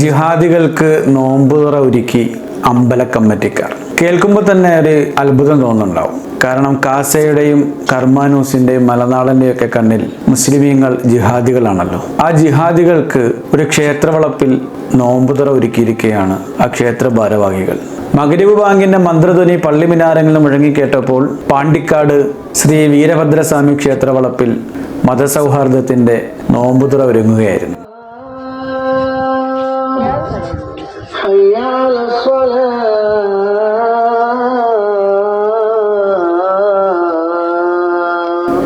ജിഹാദികൾക്ക് നോമ്പുതുറ ഒരുക്കി അമ്പല കമ്മിറ്റിക്കാർ കേൾക്കുമ്പോൾ തന്നെ ഒരു അത്ഭുതം തോന്നുന്നുണ്ടാവും. കാരണം കാസയുടെയും കർമാനൂസിന്റെയും മലനാടന്റെയും ഒക്കെ കണ്ണിൽ മുസ്ലിമീങ്ങൾ ജിഹാദികളാണല്ലോ. ആ ജിഹാദികൾക്ക് ഒരു ക്ഷേത്രവളപ്പിൽ നോമ്പുതറ ഒരുക്കിയിരിക്കുകയാണ് ആ ക്ഷേത്ര ഭാരവാഹികൾ. മകരീവ് ബാങ്കിന്റെ മന്ത്രധ്വനി പള്ളി മിനാരങ്ങളിൽ മുഴങ്ങിക്കേട്ടപ്പോൾ പാണ്ടിക്കാട് ശ്രീ വീരഭദ്രസ്വാമി ക്ഷേത്രവളപ്പിൽ മതസൗഹാർദ്ദത്തിന്റെ നോമ്പുതുറ ഒരുങ്ങുകയായിരുന്നു. على الصلاة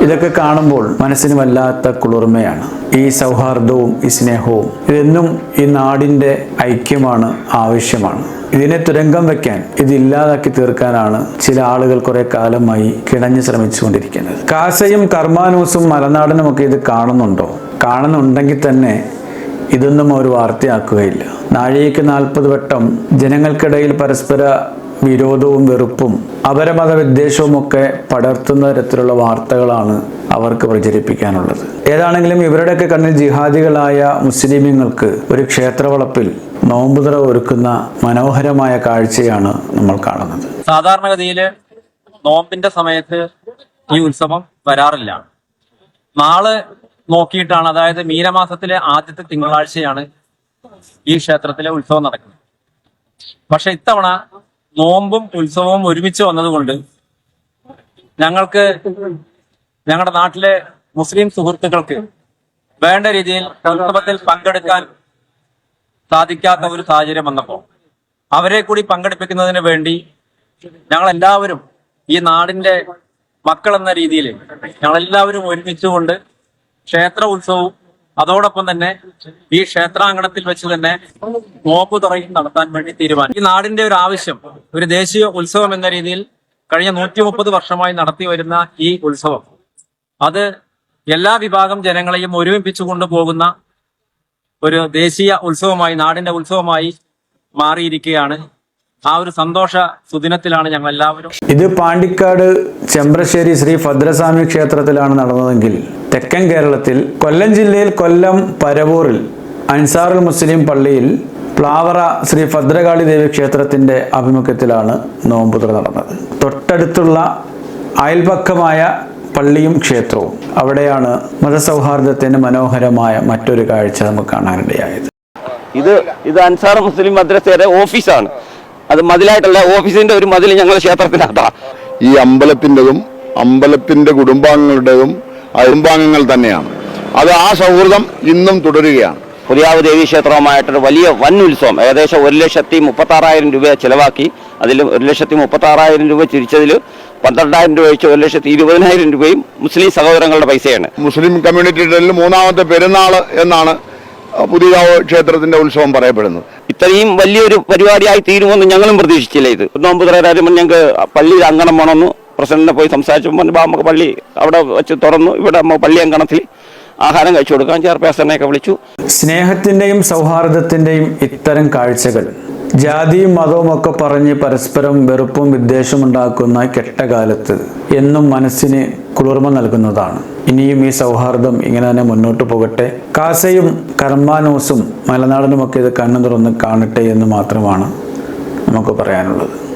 ഇതൊക്കെ കാണുമ്പോൾ മനസ്സിന് വല്ലാത്ത കുളിർമയാണ് ഈ സൗഹാർദ്ദവും ഈ സ്നേഹവും ഇതെന്നും ഈ നാടിന്റെ ഐക്യമാണ് ആവശ്യമാണ് ഇതിനെ തുരങ്കം വെക്കാൻ ഇത് ഇല്ലാതാക്കി തീർക്കാനാണ് ചില ആളുകൾ കുറെ കാലമായി കിണഞ്ഞു ശ്രമിച്ചുകൊണ്ടിരിക്കുന്നത് കാസയും കർമാനൂസും മലനാടനും ഒക്കെ ഇത് കാണുന്നുണ്ടോ കാണുന്നുണ്ടെങ്കിൽ തന്നെ ഇതൊന്നും അവർ വാർത്തയാക്കുകയില്ല നാഴികയ്ക്ക് നാൽപ്പത് വട്ടം ജനങ്ങൾക്കിടയിൽ പരസ്പര വിരോധവും വെറുപ്പും അപരമത വിദ്വേഷവും ഒക്കെ പടർത്തുന്ന തരത്തിലുള്ള വാർത്തകളാണ് അവർക്ക് പ്രചരിപ്പിക്കാനുള്ളത്. ഏതാണെങ്കിലും ഇവരുടെയൊക്കെ കണ്ണിൽ ജിഹാദികളായ മുസ്ലിമീങ്ങൾക്ക് ഒരു ക്ഷേത്രവളപ്പിൽ നോമ്പുതറ ഒരുക്കുന്ന മനോഹരമായ കാഴ്ചയാണ് നമ്മൾ കാണുന്നത്. സാധാരണഗതിയിൽ നോമ്പിന്റെ സമയത്ത് ഈ ഉത്സവം വരാറില്ല. നാളെ നോക്കിയിട്ടാണ് അതായത് മീനമാസത്തിലെ ആദ്യത്തെ തിങ്കളാഴ്ചയാണ് ഈ ക്ഷേത്രത്തിലെ ഉത്സവം നടക്കുന്നത് പക്ഷെ ഇത്തവണ നോമ്പും ഉത്സവവും ഒരുമിച്ച് വന്നതുകൊണ്ട് ഞങ്ങൾക്ക് ഞങ്ങളുടെ നാട്ടിലെ മുസ്ലിം സുഹൃത്തുക്കൾക്ക് വേണ്ട രീതിയിൽ ഉത്സവത്തിൽ പങ്കെടുക്കാൻ സാധിക്കാത്ത ഒരു സാഹചര്യം വന്നപ്പോൾ അവരെ കൂടി പങ്കെടുപ്പിക്കുന്നതിന് വേണ്ടി ഞങ്ങൾ എല്ലാവരും ഈ നാടിന്റെ മക്കൾ എന്ന രീതിയിൽ ഞങ്ങൾ എല്ലാവരും ഒരുമിച്ചുകൊണ്ട് ക്ഷേത്ര ഉത്സവവും അതോടൊപ്പം തന്നെ ഈ ക്ഷേത്രാങ്കണത്തിൽ വെച്ച് തന്നെ നോമ്പ് തുറയും നടത്താൻ വേണ്ടി തീരുമാനം. ഈ നാടിന്റെ ഒരു ആവശ്യം ഒരു ദേശീയ ഉത്സവം എന്ന രീതിയിൽ കഴിഞ്ഞ നൂറ്റി മുപ്പത് വർഷമായി നടത്തി വരുന്ന ഈ ഉത്സവം. അത് എല്ലാ വിഭാഗം ജനങ്ങളെയും ഒരുമിപ്പിച്ചു കൊണ്ടുപോകുന്ന ഒരു ദേശീയ ഉത്സവമായി നാടിന്റെ ഉത്സവമായി മാറിയിരിക്കുകയാണ്. ആ ഒരു സന്തോഷ സുദിനത്തിലാണ് ഞങ്ങൾ എല്ലാവരും ഇത് പാണ്ടിക്കാട് ചെമ്പ്രശ്ശേരി ശ്രീ ഭദ്രസ്വാമി ക്ഷേത്രത്തിലാണ് നടന്നതെങ്കിൽ തെക്കൻ കേരളത്തിൽ കൊല്ലം ജില്ലയിൽ കൊല്ലം പരവൂറിൽ അൻസാറുൽ മുസ്ലിം പള്ളിയിൽ പ്ലാവറ ശ്രീ ഭദ്രകാളി ദേവി ക്ഷേത്രത്തിന്റെ ആഭിമുഖ്യത്തിലാണ് നോമ്പുതുറ നടന്നത്. തൊട്ടടുത്തുള്ള അയൽപക്കമായ പള്ളിയും ക്ഷേത്രവും. അവിടെയാണ് മതസൗഹാർദ്ദത്തിന് മനോഹരമായ മറ്റൊരു കാഴ്ച നമുക്ക് കാണാനിടയായത്. ഇത് ഇത് അൻസാർ മുസ്ലിം മദ്രസയുടെ ഓഫീസാണ്. അത് മതിലായിട്ടല്ല ഓഫീസിന്റെ ഒരു മതിൽ ഞങ്ങൾ ക്ഷേത്രത്തിനാട്ടാ ഈ അമ്പലത്തിന്റെതും അമ്പലത്തിന്റെ കുടുംബാംഗങ്ങളുടേതും കുടുംബാംഗങ്ങൾ തന്നെയാണ്. അത് ആ സൗഹൃദം ഇന്നും തുടരുകയാണ്. പുതിയാവ് ദേവീ ക്ഷേത്രവുമായിട്ടൊരു വലിയ വൻ ഉത്സവം ഏകദേശം ഒരു ലക്ഷത്തി മുപ്പത്താറായിരം രൂപ ചിലവാക്കി. അതിൽ ഒരു ലക്ഷത്തി മുപ്പത്താറായിരം രൂപ ചിരിച്ചതിൽ പന്ത്രണ്ടായിരം രൂപ വെച്ച് ഒരു ലക്ഷത്തി ഇരുപതിനായിരം രൂപയും മുസ്ലിം സഹോദരങ്ങളുടെ പൈസയാണ്. മുസ്ലിം കമ്മ്യൂണിറ്റിയുടെ മൂന്നാമത്തെ പെരുന്നാൾ എന്നാണ് പുതിയകാവ് ക്ഷേത്രത്തിന്റെ ഉത്സവം പറയപ്പെടുന്നത് ഇത്രയും വലിയൊരു പരിപാടിയായി തീരുമെന്ന് ഞങ്ങളും പ്രതീക്ഷിച്ചില്ല ഇത്. നോമ്പ് തുറരാകുമ്പോൾ ഞങ്ങൾക്ക് പള്ളിയിൽ അങ്കണം വേണമെന്ന് പ്രസിഡന്റിനെ പോയി സംസാരിച്ചപ്പോൾ പറഞ്ഞു, നമുക്ക് പള്ളി അവിടെ വെച്ച് തുറന്നു. ഇവിടെ പള്ളി അങ്കണത്തിൽ ആഹാരം കഴിച്ചു കൊടുക്കാൻ ചെയർപേഴ്സണെയൊക്കെ വിളിച്ചു. സ്നേഹത്തിന്റെയും സൗഹാർദ്ദത്തിന്റെയും ഇത്തരം കാഴ്ചകൾ ജാതിയും മതവും ഒക്കെ പറഞ്ഞ് പരസ്പരം വെറുപ്പും വിദ്വേഷവും ഉണ്ടാക്കുന്ന കെട്ടകാലത്ത് എന്നും മനസ്സിന് കുളിർമ നൽകുന്നതാണ്. ഇനിയും ഈ സൗഹാർദ്ദം ഇങ്ങനെ തന്നെ മുന്നോട്ട് പോകട്ടെ. കാസയും കർമാനോസും മലനാടനുമൊക്കെ ഇത് കണ്ണു തുറന്ന് കാണട്ടെ എന്ന് മാത്രമാണ് നമുക്ക് പറയാനുള്ളത്.